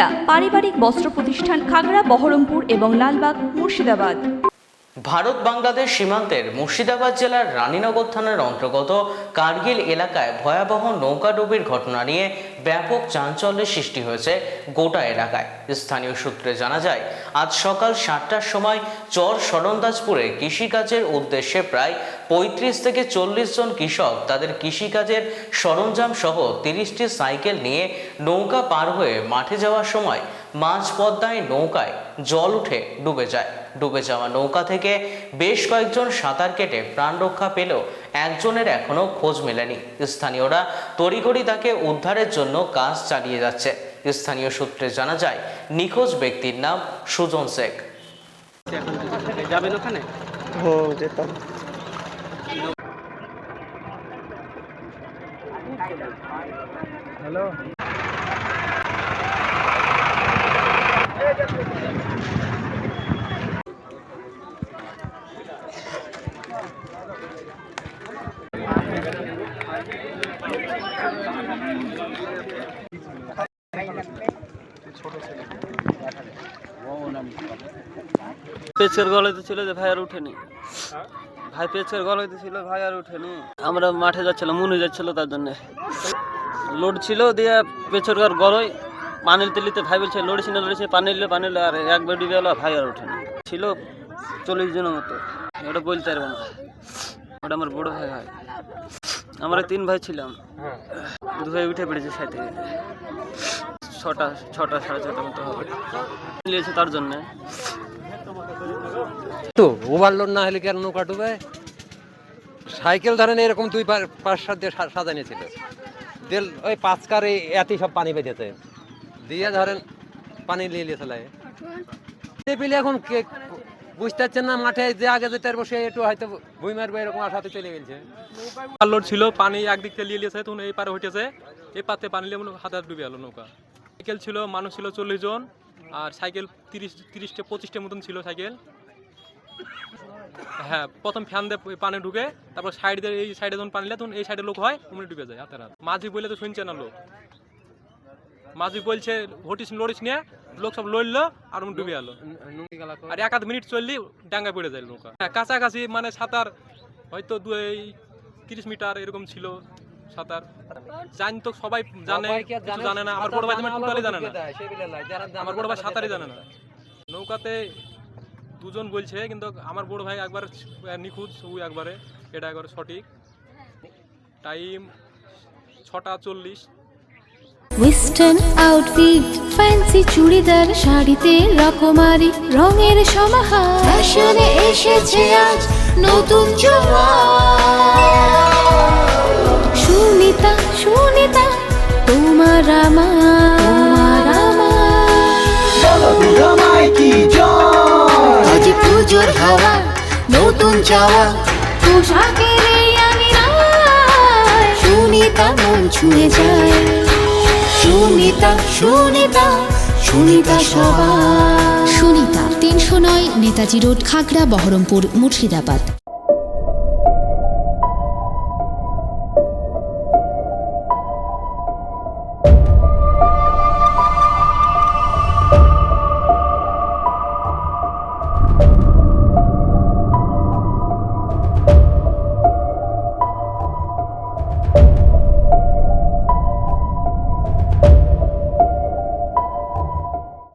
সুনিতা পারিবারিক বস্ত্র প্রতিষ্ঠান খাগড়া, বহরমপুর এবং লালবাগ, মুর্শিদাবাদ। ভারত বাংলাদেশ সীমান্তের মুর্শিদাবাদ জেলার রানীনগর থানার অন্তর্গত কার্গিল এলাকায় ভয়াবহ নৌকাডুবির ঘটনা নিয়ে ব্যাপক চাঞ্চল্যের সৃষ্টি হয়েছে গোটা এলাকায়। স্থানীয় সূত্রে জানা যায়, আজ সকাল সাতটার সময় চর সরন্দাজপুরে কৃষিকাজের উদ্দেশ্যে প্রায় পঁয়ত্রিশ থেকে চল্লিশ জন কৃষক তাদের কৃষিকাজের সরঞ্জাম সহ তিরিশটি সাইকেল নিয়ে নৌকা পার হয়ে মাঠে যাওয়ার সময় মাঝ পদ্মায় নৌকায় জল উঠে ডুবে যায়। ডুবে যাওয়া নৌকা থেকে বেশ কয়েকজন সাঁতার কেটে প্রাণ রক্ষা পেলেও একজনের এখনও খোঁজ মেলেনি। স্থানীয়রা তড়িঘড়ি তাকে উদ্ধারের জন্য কাজ চালিয়ে যাচ্ছে। স্থানীয় সূত্রে জানা যায় নিখোঁজ ব্যক্তির নাম সুজন শেখ। যাবেন ওখানে? ও যেতাম। হ্যালো পেচকের তো ছিল যে ভাই আর উঠেনি। ভাই পেচকের গলাতে ছিল ভাই আর উঠেনি। আমরা মাঠে যাচ্ছিলাম, মনে যাচ্ছিল তার জন্য। লোড ছিল দিয়ে পেচকের গলয় পানির তেলিতে ভাই বলছে, লড়েছি না লড়েছি, পানি নিলে পানি আর একবার ডুবে গেল ভাই আর উঠেনি। ছিল চল্লিশ জনের মতো। ওটা বলতে পারব না। ওটা আমার বড় ভাই ভাই আমরা তিন ভাই ছিলাম। দু ভাই উঠে পড়েছে সাথে ছটা ছটা, সাড়ে ছটা মতো হবে। নিয়েছে তার জন্যে। তো ওভারলোড না হলে কি আর নৌকা ডুবে? সাইকেল ধরেন এরকম দুই পাঁচ সাত দিয়ে সা- সাজানো ছিল। তেল ওই পাঁচ কার এই এতই সব পানি বেঁধেছে। দিয়ে ধরেন পানি নিয়ে নিয়ে চলে। পেলে এখন কে বুঝতে পারছেন না, মাঠে যে আগে যেতে বসে একটু হয়তো ভুই মারবে, এরকম আশাতে চলে গেছে। লোড ছিল, পানি একদিক থেকে নিয়ে লিয়েছে তখন এই পারে হইতেছে। এই পাতে পানি লিয়ে মনে হাত ডুবে গেল নৌকা। সাইকেল ছিল, মানুষ ছিল চল্লিশ জন, আর সাইকেল তিরিশ, তিরিশটা পঁচিশটা মতন ছিল সাইকেল। হ্যাঁ প্রথম ফ্যান দিয়ে পানি ঢুকে তারপর সাইড দিয়ে এই সাইডে যখন পানি তখন এই সাইডে লোক হয় ওমনি ডুবে যায় হাতে হাত। মাঝি বলে তো শুনছে না লোক। মাঝি বলছে হটিস লড়িস নিয়ে লোক সব লড়লো আর ডুবে গেল। আর এক আধ মিনিট চললি ডাঙ্গা পড়ে যায় নৌকা। হ্যাঁ কাছাকাছি মানে সাঁতার হয়তো দু এই তিরিশ মিটার এরকম ছিল সাঁতার। জানি তো সবাই জানে জানে না। আমার বড় ভাই টোটালি জানে না। আমার বড় ভাই সাঁতারই জানে না। নৌকাতে দুজন বলছে, কিন্তু আমার বড় ভাই একবার নিখুঁত, ও একবারে, এটা একবার সঠিক। টাইম ছটা চল্লিশ। ওয়েস্টার্ন আউটফিট ফ্যান্সি চুড়িদার শাড়িতে রকমারি রঙের সমাহার। ফ্যাশনে এসেছে আজ নতুন সুনিতা চাওয়া। পোশাকের এই আঙিনায় সুনিতা মন ছুঁয়ে যায়। সুনিতা সুনিতা সুনিতা সবার সুনিতা তিনশো নয় নেতাজি রোড খাগড়া বহরমপুর মুর্শিদাবাদ।